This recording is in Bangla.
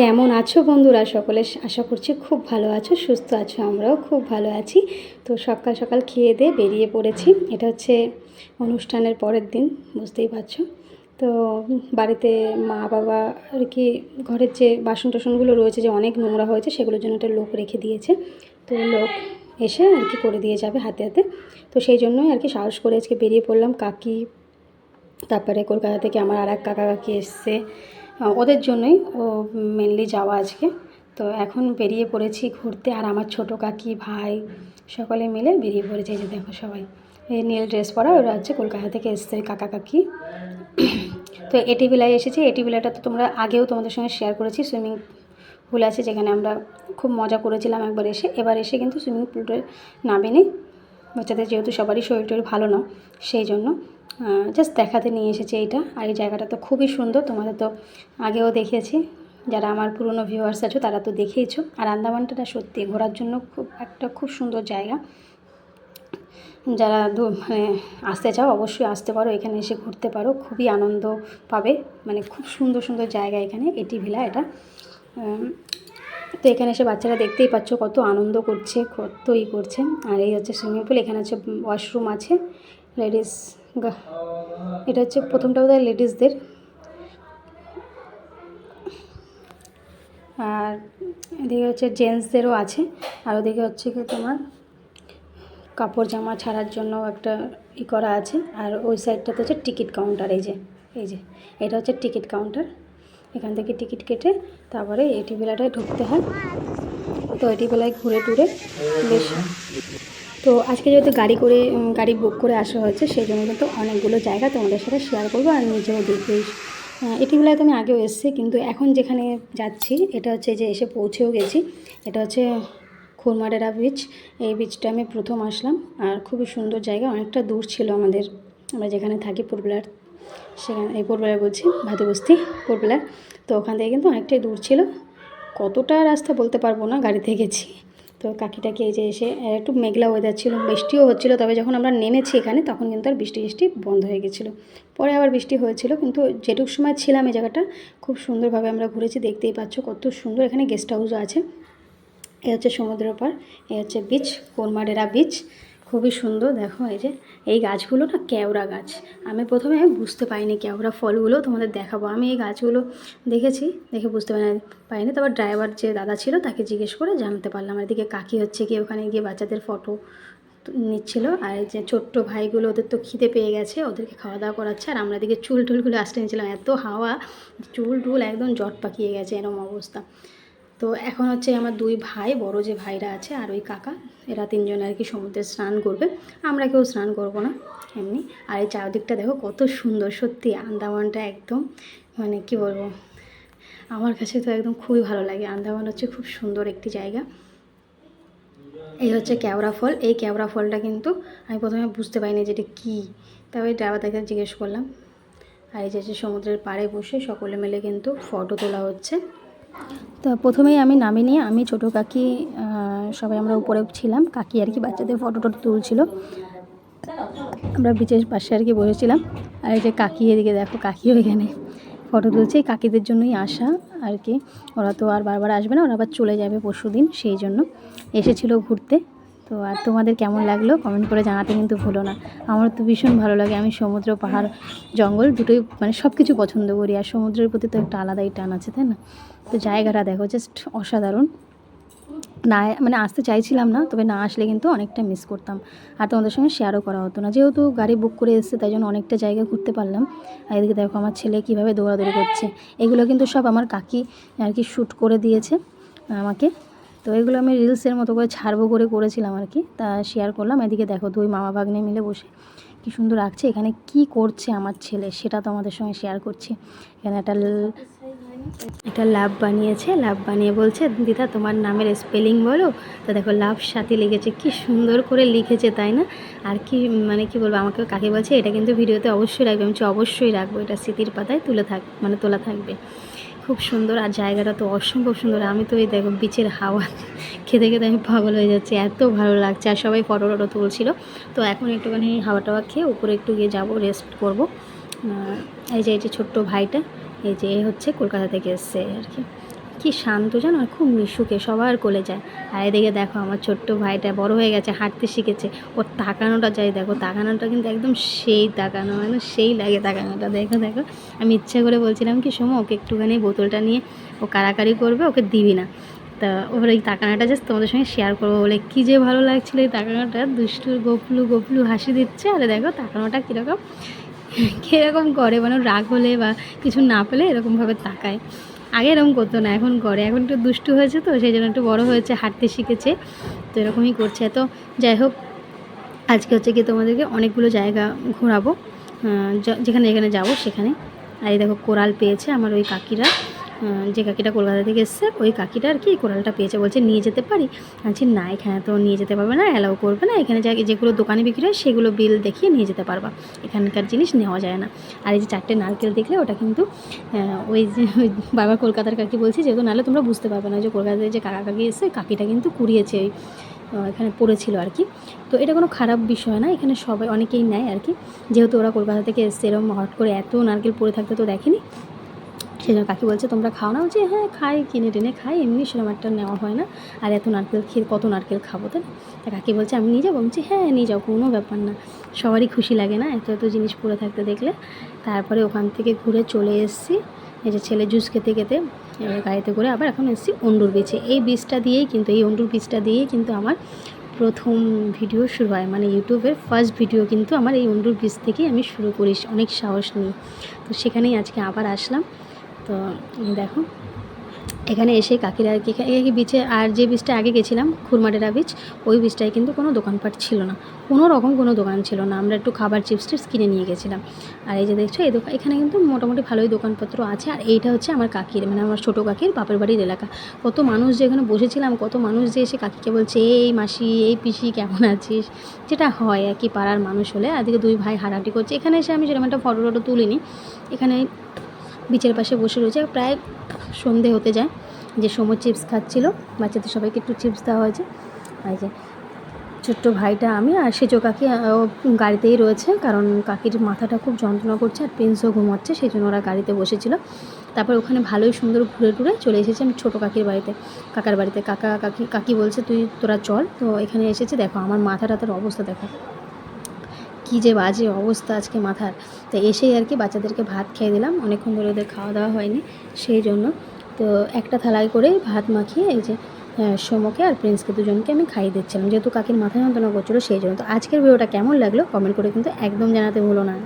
কেমন আছো বন্ধুরা? সকলে আশা করছি খুব ভালো আছো, সুস্থ আছো, আমরাও খুব ভালো আছি। তো সকাল সকাল খেয়ে দিয়ে বেরিয়ে পড়েছি। এটা হচ্ছে অনুষ্ঠানের পরের দিন, বুঝতেই পারছ। তো বাড়িতে মা বাবা আর কি ঘরের যে বাসন টাসনগুলো রয়েছে, যে অনেক নোংরা হয়েছে, সেগুলোর জন্য একটা লোক রেখে দিয়েছে। তো লোক এসে আর কি করে দিয়ে যাবে হাতে হাতে। তো সেই জন্যই আর কি সাহস করে আজকে বেরিয়ে পড়লাম। কাকি, তারপরে কলকাতা থেকে আমার আর এক কাকা কাকি এসছে। ওদের জন্যই ও মেনলি যাওয়া আজকে। তো এখন বেরিয়ে পড়েছি ঘুরতে আর আমার ছোটো কাকি, ভাই সকলে মিলে বেরিয়ে পড়েছে যে দেখো সবাই। এই নীল ড্রেস পরা ওরা হচ্ছে কলকাতা থেকে এসছে, কাকা কাকি। তো এটি বিলায় এসেছি এটি বিলাটা তো তোমরা আগেও তোমাদের সঙ্গে শেয়ার করেছি সুইমিং পুল আছে যেখানে আমরা খুব মজা করেছিলাম একবার এসে। এবার এসে কিন্তু সুইমিং পুলটা নামেনি। বাচ্চাদের যেহেতু সবারই শরীর টরীর ভালো না, সেই জন্য জাস্ট দেখাতে নিয়ে এসেছি এইটা। আর এই জায়গাটা তো খুবই সুন্দর, তোমাদের তো আগেও দেখেছি। যারা আমার পুরনো ভিউয়ার্স আছো, তারা তো দেখেইছো। আর আন্দামানটা সত্যি ঘোরার জন্য খুব, একটা খুব সুন্দর জায়গা। যারা মানে আসতে চাও, অবশ্যই আসতে পারো। এখানে এসে ঘুরতে পারো। খুবই আনন্দ পাবে। মানে খুব সুন্দর সুন্দর জায়গা এখানে, এটি ভিলা এটা। তো এখানে এসে বাচ্চারা দেখতেই পাচ্ছ কত আনন্দ করছে, কত ই করছে। আর এই হচ্ছে সুইমিং পুল, এখানে হচ্ছে ওয়াশরুম আছে। লেডিস এটা হচ্ছে প্রথমটা বোধ হয় লেডিসদের। আর এদিকে হচ্ছে জেন্টসদেরও আছে, আর ওদিকে হচ্ছে কি তোমার কাপড় জামা ছাড়ার জন্য একটা ই করা আছে, আর ওই সাইডটাতে হচ্ছে টিকিট কাউন্টার, এই যে এই যে, এটা হচ্ছে টিকিট কাউন্টার। এখান থেকে টিকিট কেটে তারপরে এটি বেলাটায় ঢুকতে হয়। তো এটি বেলায় ঘুরে টুরে বেশ তো আজকে যেহেতু গাড়ি করে গাড়ি বুক করে আসা হয়েছে, সেই জন্য কিন্তু অনেকগুলো জায়গা তোমাদের সাথে শেয়ার করব আর নিজেও দেখবে এটিগুলো তো আমি আগেও এসেছি, কিন্তু এখন যেখানে যাচ্ছি, এটা হচ্ছে যে এসে পৌঁছেও গেছি। এটা হচ্ছে খুরমাডেরা বিচ এই বিচটা আমি প্রথম আসলাম। আর খুবই সুন্দর জায়গা, অনেকটা দূর ছিল আমাদের। আমরা যেখানে থাকি, পুরবেলার, সেখানে, এই পুরবেলার বলছি, ভাদুবস্তি, পুরবেলার। তো ওখান থেকে কিন্তু অনেকটাই দূর ছিল। কতটা রাস্তা বলতে পারব না, গাড়িতে গেছি। তো কাকিটাকে এই যে এসে একটু মেঘলা ওয়েদার ছিল, বৃষ্টিও হচ্ছিল, তবে যখন আমরা নেমেছি এখানে, তখন কিন্তু আর বৃষ্টি বৃষ্টি বন্ধ হয়ে গেছিল। পরে আবার বৃষ্টি হয়েছিল, কিন্তু যেটুক সময় ছিলাম এই জায়গাটা, খুব সুন্দরভাবে আমরা ঘুরেছি, দেখতেই পাচ্ছ কত সুন্দর এখানে গেস্ট হাউসও আছে। এ হচ্ছে সমুদ্রের পার এ হচ্ছে বিচ কোরমাডেরা বিচ খুবই সুন্দর। দেখো এই যে, এই গাছগুলো না কেওড়া গাছ। আমি প্রথমে বুঝতে পাইনি কেওড়া ফলগুলো তোমাদের দেখাবো। আমি এই গাছগুলো দেখেছি, দেখে বুঝতে পারি পাইনি তারপর ড্রাইভার যে দাদা ছিল তাকে জিজ্ঞেস করে জানতে পারলাম। এদিকে কাকি হচ্ছে কি, ওখানে গিয়ে বাচ্চাদের ফটো নিচ্ছিল। আর যে ছোট্ট ভাইগুলো, ওদের তো খিদে পেয়ে গেছে, ওদেরকে খাওয়া দাওয়া করাচ্ছে। আর আমরা এদিকে চুল টুলগুলো আসতে নিয়েছিলাম। এত হাওয়া চুল টুল একদম জট পাকিয়ে গেছে এরকম অবস্থা। তো এখন হচ্ছে আমার দুই ভাই, বড় যে ভাইরা আছে আর ওই কাকা, এরা তিনজন আর কি সমুদ্রে স্নান করবে। আমরা কেউ স্নান করব না, এমনি। আর এই চারদিকটা দেখো কত সুন্দর, সত্যি আন্দামানটা একদম মানে কি বলব, আমার কাছে তো একদম খুবই ভালো লাগে। আন্দামান হচ্ছে খুব সুন্দর একটি জায়গা। এই হচ্ছে ক্যাওড়া ফল। এই কেওড়া ফলটা কিন্তু আমি প্রথমে বুঝতে পারিনি যে এটা কী। তবে ড্রাইভার তাকে জিজ্ঞেস করলাম। আর এই যে সমুদ্রের পাড়ে বসে সকলে মিলে কিন্তু ফটো তোলা হচ্ছে। তো প্রথমেই আমি নামি নিয়ে আমি ছোটো কাকি সবাই আমরা উপরে ছিলাম। কাকি আর কি বাচ্চাদের ফটো টটো তুলছিল। আমরা বিচের পাশে আর কি বসেছিলাম। আর এই যে কাকি এদিকে দেখো কাকিও এখানে ফটো তুলছে। কাকিদের জন্যই আসা আর কি। ওরা তো আর বারবার আসবে না, ওরা আবার চলে যাবে পরশু দিন সেই জন্য। এসেছিল ঘুরতে। তো আর তোমাদের কেমন লাগল? কমেন্ট করে জানাতে কিন্তু ভুলো না। আমার তো ভীষণ ভালো লাগে। আমি সমুদ্র, পাহাড়, জঙ্গল দুটোই মানে সব কিছু পছন্দ করি। আর সমুদ্রের প্রতি তো একটা আলাদাই টান আছে, তাই না? তো জায়গাটা দেখো জাস্ট অসাধারণ। না মানে আসতে চাইছিলাম না, তবে না আসলে কিন্তু অনেকটা মিস করতাম। আর তোমাদের সঙ্গে শেয়ারও করা হতো না। যেহেতু গাড়ি বুক করে এসেছে, তাই জন্য অনেকটা জায়গা ঘুরতে পারলাম। আর এদিকে দেখো, আমার ছেলে কীভাবে দৌড়াদৌড়ি করছে। এগুলো কিন্তু সব আমার কাকি আর কি শ্যুট করে দিয়েছে আমাকে। তো এগুলো আমি রিলসের মতো করে ছাড়বো করে করেছিলাম আর কি। তা শেয়ার করলাম, এদিকে দেখো দুই মামা ভাগ্নে মিলে বসে কি সুন্দর রাখছে এখানে কি করছে আমার ছেলে সেটা তোমাদের সঙ্গে শেয়ার করছি। এখানে একটা একটা লাভ বানিয়েছে, লাভ বানিয়ে বলছে, দিদা, তোমার নামের স্পেলিং বলো? তো দেখো লাভ সাথে লিখেছে কি সুন্দর করে লিখেছে, তাই না? আর কি মানে কি বলব, আমাকে কাকে বলছে, এটা কিন্তু ভিডিওতে অবশ্যই রাখবে, আমি অবশ্যই রাখব, এটা স্মৃতির পাতায় তুলে থাক মানে তোলা থাকবে। খুব সুন্দর আর জায়গাটা তো অসম্ভব সুন্দর। আমি তো এই দেখো বিচের হাওয়া খেতে খেতে আমি পাগল হয়ে যাচ্ছি, এত ভালো লাগছে। আর সবাই ফটো টটো তুলছিল। তো এখন একটুখানি হাওয়া টাওয়া খেয়ে উপরে একটু গিয়ে যাব রেস্ট করব। এই যে এই যে ছোট্ট ভাইটা, এই যে হচ্ছে কলকাতা থেকে এসছে আর কি। কি শান্ত জানো? আর খুব মিশুকে, সবার কোলে যায়। আর এদিকে দেখো, আমার ছোট্ট ভাইটা বড় হয়ে গেছে, হাঁটতে শিখেছে। ওর তাকানোটা চাই দেখো, তাকানোটা কিন্তু একদম সেই তাকানো মানে সেই লাগে তাকানোটা। দেখো দেখো, আমি ইচ্ছে করে বলছিলাম কি সময় ওকে একটুখানি বোতলটা নিয়ে ও কারাকারি করবে, ওকে দিবি না। তা ওর এই তাকানাটা জাস্ট তোমাদের সঙ্গে শেয়ার করব বলে কী যে ভালো লাগছিল এই তাকানোটা। দুষ্টুর গপলু গপলু হাসি দিচ্ছে। আরে দেখো, তাকানোটা কীরকম কীরকম করে মানে রাগ হলে বা কিছু না পেলে এরকমভাবে তাকায়। আগে এরকম করতো না, এখন করে। এখন একটু দুষ্টু হয়েছে তো, সেই জন্য একটু বড়ো হয়েছে, হাঁটতে শিখেছে, তো এরকমই করছে। তো যাই হোক, আজকে হচ্ছে কি তোমাদেরকে অনেকগুলো জায়গা ঘোরাবো যেখানে যেখানে যাব সেখানে। আর এই দেখো, কোরাল পেয়েছে আমার ওই কাকিরা। যে কাকিটা কলকাতা থেকে এসছে, ওই কাকিটা আর কি কোরালটা পেয়েছে, বলছে, নিয়ে যেতে পারি? আছি না, এখানে তো নিয়ে যেতে পারবে না অ্যালাউ করবে না, এখানে যা যেগুলো দোকানে বিক্রি হয়, সেগুলো বিল দেখিয়ে নিয়ে যেতে পারবা, এখানকার জিনিস নেওয়া যায় না। আর এই যে চারটে নারকেল দেখলে, ওটা কিন্তু ওই যে বাবা কলকাতার কাকি বলছি, যেহেতু নাহলে তোমরা বুঝতে পারবে না যে কলকাতায় যে কাকা কাকি এসে কাকিটা কিন্তু কুড়িয়েছে, ওই এখানে পড়েছিল আর কি। তো এটা কোনো খারাপ বিষয় না, এখানে সবাই অনেকেই নেয় আর কি। যেহেতু ওরা কলকাতা থেকে এসছে এরকম হট করে এত নারকেল পড়ে থাকতে তো দেখেনি সেই জন্য কাকি বলছে, তোমরা খাও না? বলছে হ্যাঁ খাই, কিনে টেনে খাই, এমনি সেরকম একটা নেওয়া হয় না। আর এত নারকেল খেয়ে কত নারকেল খাব, তাই তা কাকি বলছে, আমি নিয়ে যাব? বলছি হ্যাঁ নিয়ে যাও, কোনো ব্যাপার না। সবারই খুশি লাগে না, এত এত জিনিস পরে থাকতে দেখলে। তারপরে ওখান থেকে ঘুরে চলে এসেছি। এই যে ছেলে জুস খেতে খেতে গাড়িতে করে আবার এখন এসেছি অন্ডুর বিচে এই বীজটা দিয়েই কিন্তু, এই অন্ডুর বীজটা দিয়েই কিন্তু আমার প্রথম ভিডিও শুরু হয়। মানে ইউটিউবের ফার্স্ট ভিডিও কিন্তু আমার এই অন্ডুর বীজ থেকেই আমি শুরু করি, অনেক সাহস নিয়ে। তো সেখানেই আজকে আবার আসলাম। তো দেখো, এখানে এসে কাকিরা আর কি বিচে আর যে বীজটা আগে গেছিলাম খুরমাডেরা বীজ ওই বীজটায় কিন্তু কোনো দোকানপাট ছিল না। কোনো রকম কোনো দোকান ছিল না। আমরা একটু খাবার চিপস টিপস কিনে নিয়ে গেছিলাম। আর এই যে দেখছ, এই দোকান, এখানে কিন্তু মোটামুটি ভালোই দোকানপত্র আছে। আর এইটা হচ্ছে আমার কাকির মানে আমার ছোটো কাকির বাপের বাড়ির এলাকা। কত মানুষ যে এখানে বসেছিলাম, কত মানুষ যে এসে কাকিকে বলছে, এই মাসি, এই পিসি, কেমন আছিস? যেটা হয় আর কি, পাড়ার মানুষ হলে। আদিকে দুই ভাই হাঁটাহাঁটি করছে। এখানে এসে আমি সেরকম একটা ফটো টটো তুলিনি। এখানে বিচের পাশে বসে রয়েছে। প্রায় সন্ধে হতে যায়, যে সময় চিপস খাচ্ছিল, বাচ্চাদের সবাইকে একটু চিপস দেওয়া হয়েছে। আর যে ছোট্ট ভাইটা আমি আর সেজো কাকি গাড়িতেই রয়েছে, কারণ কাকির মাথাটা খুব যন্ত্রণা করছে আর প্রিন্সও ঘুমাচ্ছে, সেই জন্য ওরা গাড়িতে বসেছিল। তারপর ওখানে ভালোই সুন্দর ঘুরে টুরে চলে এসেছে আমি ছোটো কাকির বাড়িতে, কাকার বাড়িতে। কাকা, কাকি কাকি বলছে, তুই, তোরা চল। তো এখানে এসেছে, দেখো, আমার মাথা টাথার অবস্থা দেখো কী যে বাজে অবস্থা আজকে মাথার। তো এসেই আর কি বাচ্চাদেরকে ভাত খেয়ে দিলাম। অনেকক্ষণ ধরে ওদের খাওয়া দাওয়া হয়নি, সেই জন্য। তো একটা থালায় করে ভাত মাখিয়ে এই যে সমকে আর প্রিন্সকে দুজনকে আমি খাইয়ে দিচ্ছিলাম। যেহেতু কাকির মাথা যন্ত্রণা করছিল, সেই জন্য। তো আজকের ভিডিওটা কেমন লাগল কমেন্ট করে কিন্তু একদম জানাতে ভুলো না।